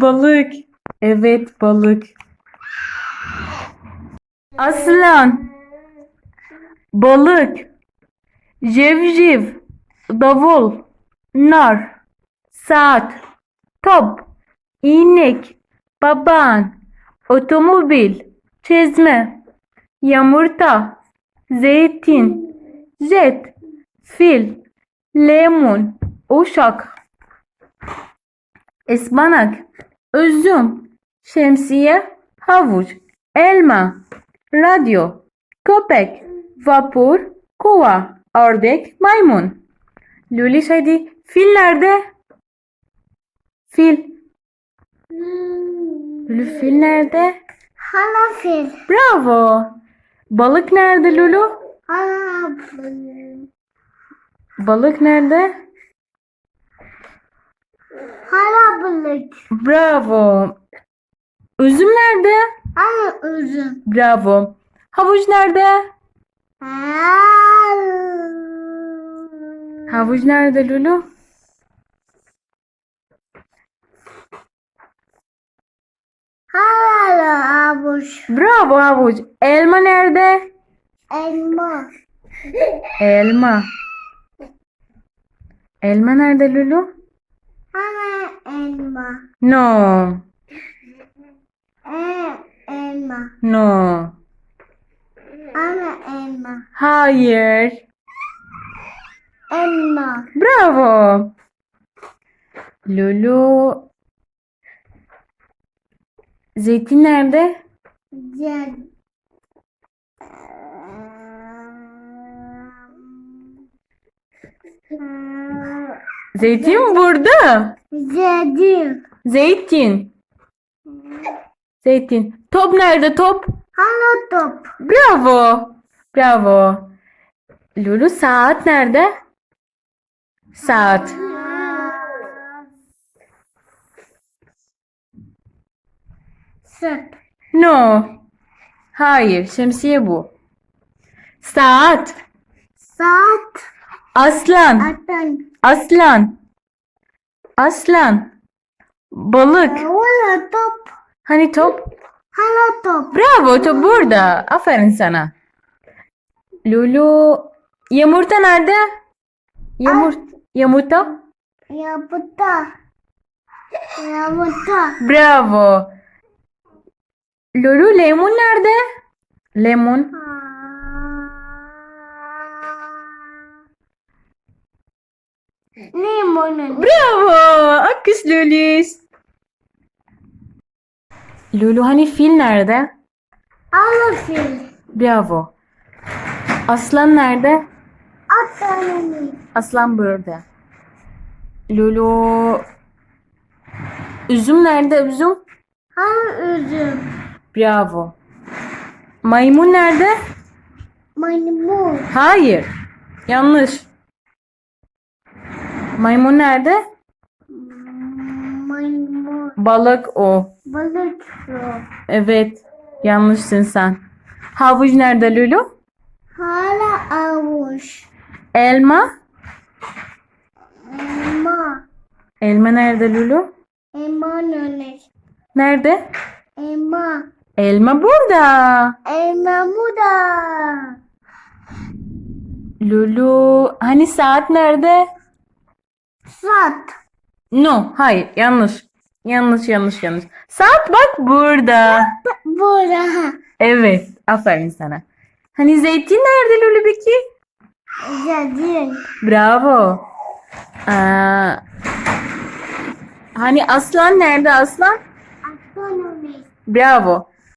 Balık. Evet balık. Aslan. Balık. Cevciv. Davul. Nar. Saat. Top. inek, Baban. Otomobil. Çizme. Yumurta. Zeytin. Jet. Fil. Lemon. Uşak. Ispanak. Üzüm. Şemsiye. Havuç. Elma. Radyo. Köpek. Vapur. Kova. Ördek. Maymun. Lulis hadi. Fil nerede? Fil. Lulu fil nerede? Hala fil. Bravo. Balık nerede Lulu? Hala balık. Balık nerede? Hala balık. Bravo. Üzüm nerede? Hala üzüm. Bravo. Havuç nerede? Havuç nerede Lulu? Hala avuç. Bravo havuç. Elma nerede? Elma. Elma. Elma nerede Lulu? Hala elma. No. E, elma. No. Hala elma. Hayır. Elma. Bravo. Lulu. Zeytin nerede? Ced. Zeytin burada. Cedim. Zeytin. Zeytin. Top nerede top? Hala top. Bravo. Bravo. Lulu saat nerede? Saat. Süt. No. Hayır. Şemsiye bu. Saat. Saat. Aslan. Atan. Aslan. Aslan. Balık. Hala top. Hani top? Hala top. Bravo top burada. Aferin sana. Lulu. Yumurta nerede? Yumurta. Yumurta. Yumurta. Yumurta. Bravo. Lulu lemon nerede? Lemon. Limonun. Bravo. Akış Lulis. Lulu hani fil nerede? Hala fil. Bravo. Aslan nerede? Atanın. Aslan burada. Lulu. Üzüm nerede üzüm? Hala üzüm. Bravo. Maymun nerede? Maymun. Hayır. Yanlış. Maymun nerede? Maymun. Balık o. Balık su. Evet. Yanlışsın sen. Havuç nerede Lulu? Hala avuç. Elma. Elma. Elma nerede Lulu? Elma nönek. Nerede? Elma. Elma burada. Elma bu da. Lulu. Hani saat nerede? Sat. No. Hayır. Yanlış. Yanlış yanlış yanlış. Saat bak burada. Burada. Evet. Aferin sana. Hani zeytin nerede Lulu peki? Cedim. Bravo. Aa, hani aslan nerede aslan? Astronomi. Bravo.